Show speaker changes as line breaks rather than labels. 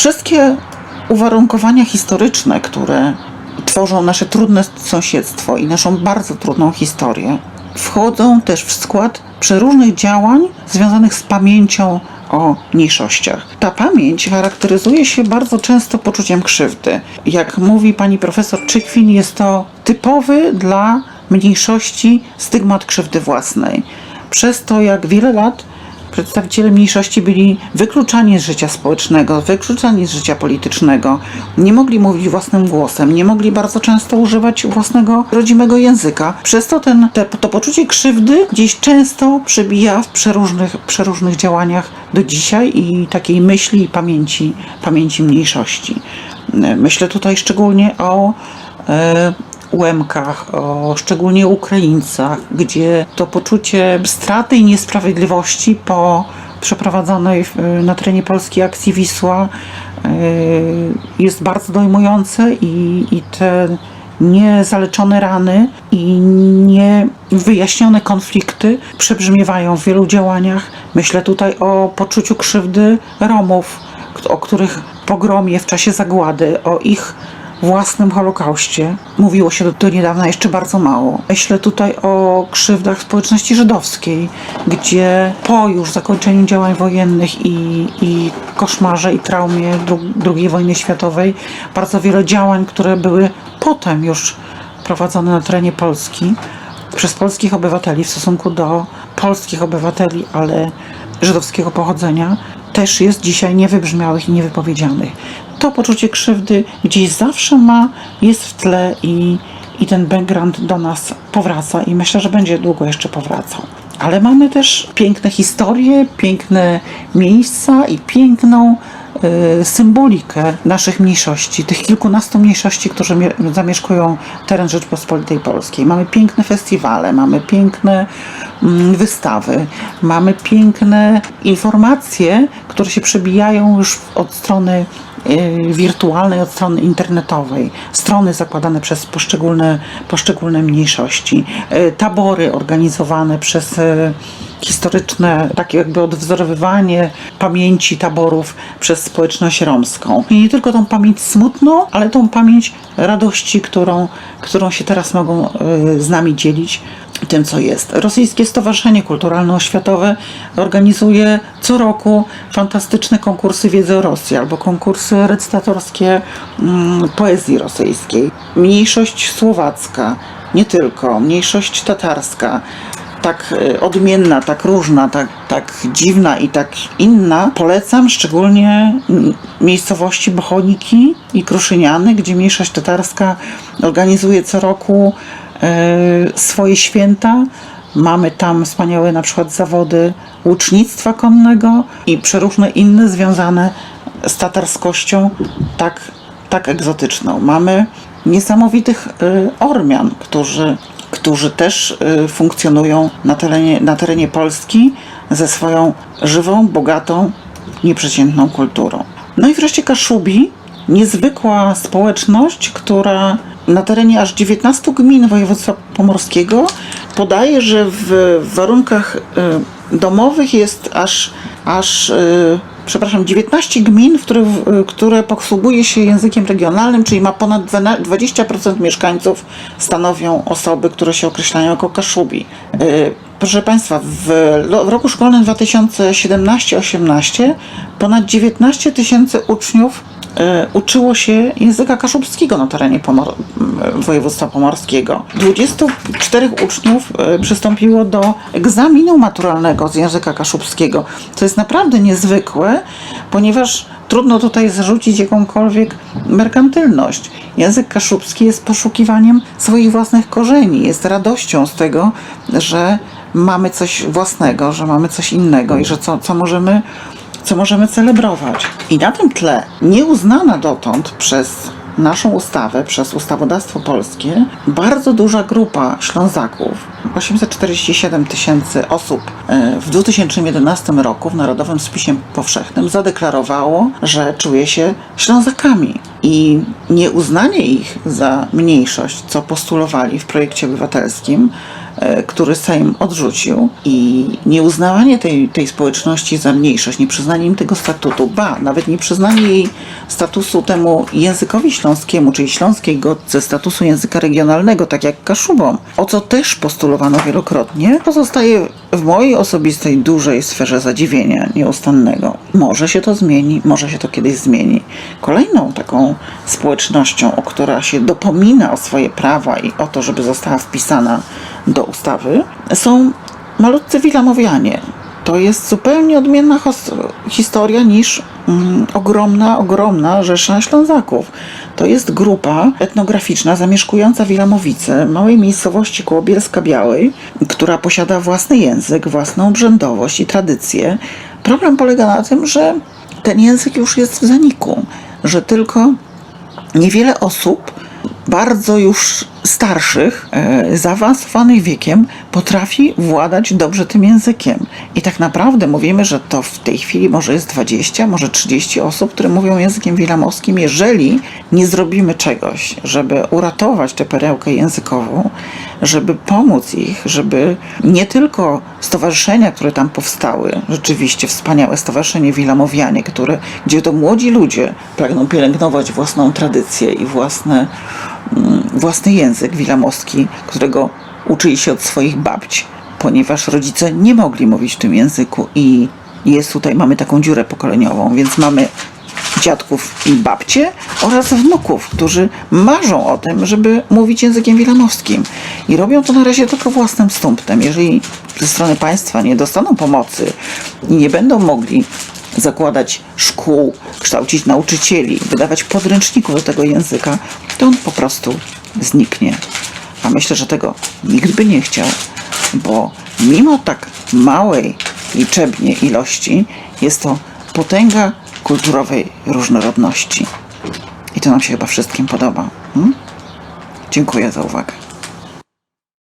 Wszystkie uwarunkowania historyczne, które tworzą nasze trudne sąsiedztwo i naszą bardzo trudną historię, wchodzą też w skład przeróżnych działań związanych z pamięcią o mniejszościach. Ta pamięć charakteryzuje się bardzo często poczuciem krzywdy. Jak mówi pani profesor Czykwin, jest to typowy dla mniejszości stygmat krzywdy własnej. Przez to, jak wiele lat przedstawiciele mniejszości byli wykluczani z życia społecznego, wykluczani z życia politycznego, nie mogli mówić własnym głosem, nie mogli bardzo często używać własnego rodzimego języka. Przez to ten, te, to poczucie krzywdy gdzieś często przebija w przeróżnych, przeróżnych działaniach do dzisiaj i takiej myśli i pamięci, pamięci mniejszości. Myślę tutaj szczególnie o e, Łemkach, o szczególnie Ukraińcach, gdzie to poczucie straty i niesprawiedliwości po przeprowadzonej w- na terenie Polski akcji Wisła e, jest bardzo dojmujące i, i te niezaleczone rany i niewyjaśnione konflikty przebrzmiewają w wielu działaniach. Myślę tutaj o poczuciu krzywdy Romów, o których pogromie w czasie zagłady, o ich własnym Holokauście. Mówiło się do, niedawna jeszcze bardzo mało. Myślę tutaj o krzywdach społeczności żydowskiej, gdzie po już zakończeniu działań wojennych i, i koszmarze i traumie II wojny światowej bardzo wiele działań, które były potem już prowadzone na terenie Polski przez polskich obywateli w stosunku do polskich obywateli, ale żydowskiego pochodzenia, też jest dzisiaj niewybrzmiałych i niewypowiedzianych. To poczucie krzywdy gdzieś zawsze ma, jest w tle i, i ten background do nas powraca i myślę, że będzie długo jeszcze powracał. Ale mamy też piękne historie, piękne miejsca i piękną y, symbolikę naszych mniejszości, tych kilkunastu mniejszości, którzy mie- zamieszkują teren Rzeczpospolitej Polskiej. Mamy piękne festiwale, mamy piękne mm, wystawy, mamy piękne informacje, które się przebijają już od strony wirtualnej, od strony internetowej, strony zakładane przez poszczególne, poszczególne mniejszości, y, tabory organizowane przez y, historyczne, takie jakby odwzorowywanie pamięci taborów przez społeczność romską. I nie tylko tą pamięć smutną, ale tą pamięć radości, którą, którą się teraz mogą y, z nami dzielić tym, co jest. Rosyjskie Stowarzyszenie Kulturalno-Oświatowe organizuje co roku fantastyczne konkursy wiedzy o Rosji albo konkursy recytatorskie mm, poezji rosyjskiej. Mniejszość słowacka, nie tylko, mniejszość tatarska, tak y, odmienna, tak różna, tak, tak dziwna i tak inna, polecam szczególnie miejscowości Bochoniki i Kruszyniany, gdzie mniejszość tatarska organizuje co roku y, swoje święta. Mamy tam wspaniałe na przykład zawody łucznictwa konnego i przeróżne inne związane z tatarskością tak, tak egzotyczną. Mamy niesamowitych y, Ormian, którzy którzy też y, funkcjonują na terenie, na terenie Polski ze swoją żywą, bogatą, nieprzeciętną kulturą. No i wreszcie Kaszubi, niezwykła społeczność, która na terenie aż 19 gmin województwa pomorskiego podaje, że w warunkach y, domowych jest aż, aż y, przepraszam, 19 gmin, które posługuje się językiem regionalnym, czyli ma ponad 12 20% mieszkańców stanowią osoby, które się określają jako Kaszubi. Y, Proszę Państwa, w, roku szkolnym 2017-18 ponad 19 tysięcy uczniów uczyło się języka kaszubskiego na terenie pomor- województwa pomorskiego. 24 uczniów e, przystąpiło do egzaminu maturalnego z języka kaszubskiego. To jest naprawdę niezwykłe, ponieważ trudno tutaj zarzucić jakąkolwiek merkantylność. Język kaszubski jest poszukiwaniem swoich własnych korzeni, jest radością z tego, że mamy coś własnego, że mamy coś innego i że co, co możemy co możemy celebrować. I na tym tle nieuznana dotąd przez naszą ustawę, przez ustawodawstwo polskie, bardzo duża grupa Ślązaków, 847 tysięcy osób e, w 2011 roku w Narodowym Spisie Powszechnym zadeklarowało, że czuje się Ślązakami. I nieuznanie ich za mniejszość, co postulowali w projekcie obywatelskim, który Sejm odrzucił i nieuznawanie tej, tej społeczności za mniejszość, nieprzyznanie im tego statutu, ba, nawet nie przyznanie jej statusu temu językowi śląskiemu, czyli śląskiej godce statusu języka regionalnego, tak jak Kaszubom, o co też postulowano wielokrotnie, pozostaje w mojej osobistej dużej sferze zadziwienia nieustannego. Może się to zmieni, może się to kiedyś zmieni. Kolejną taką społecznością, o która się dopomina o swoje prawa i o to, żeby została wpisana do ustawy, są malutcy Wilamowianie. To jest zupełnie odmienna historia niż mm, ogromna, ogromna Rzesza Ślązaków. To jest grupa etnograficzna zamieszkująca Wilamowice, małej miejscowości koło Bielska Białej, która posiada własny język, własną obrzędowość i tradycję. Problem polega na tym, że ten język już jest w zaniku, że tylko niewiele osób, bardzo już starszych, e, zaawansowanych wiekiem, potrafi władać dobrze tym językiem. I tak naprawdę mówimy, że to w tej chwili może jest 20, może 30 osób, które mówią językiem wilamowskim. Jeżeli nie zrobimy czegoś, żeby uratować tę perełkę językową, żeby pomóc ich, żeby nie tylko stowarzyszenia, które tam powstały, rzeczywiście wspaniałe stowarzyszenie Wilamowianie, które, gdzie to młodzi ludzie pragną pielęgnować własną tradycję i własne, własny język wilamowski, którego uczyli się od swoich babci, ponieważ rodzice nie mogli mówić w tym języku i jest tutaj, mamy taką dziurę pokoleniową, więc mamy dziadków i babcie oraz wnuków, którzy marzą o tym, żeby mówić językiem wilamowskim. I robią to na razie tylko własnym stumptem. Jeżeli ze strony państwa nie dostaną pomocy i nie będą mogli zakładać szkół, kształcić nauczycieli, wydawać podręczników do tego języka, to on po prostu zniknie. A myślę, że tego nikt by nie chciał, bo mimo tak małej liczebnie ilości jest to potęga kulturowej różnorodności. I to nam się chyba wszystkim podoba. Hmm? Dziękuję za uwagę.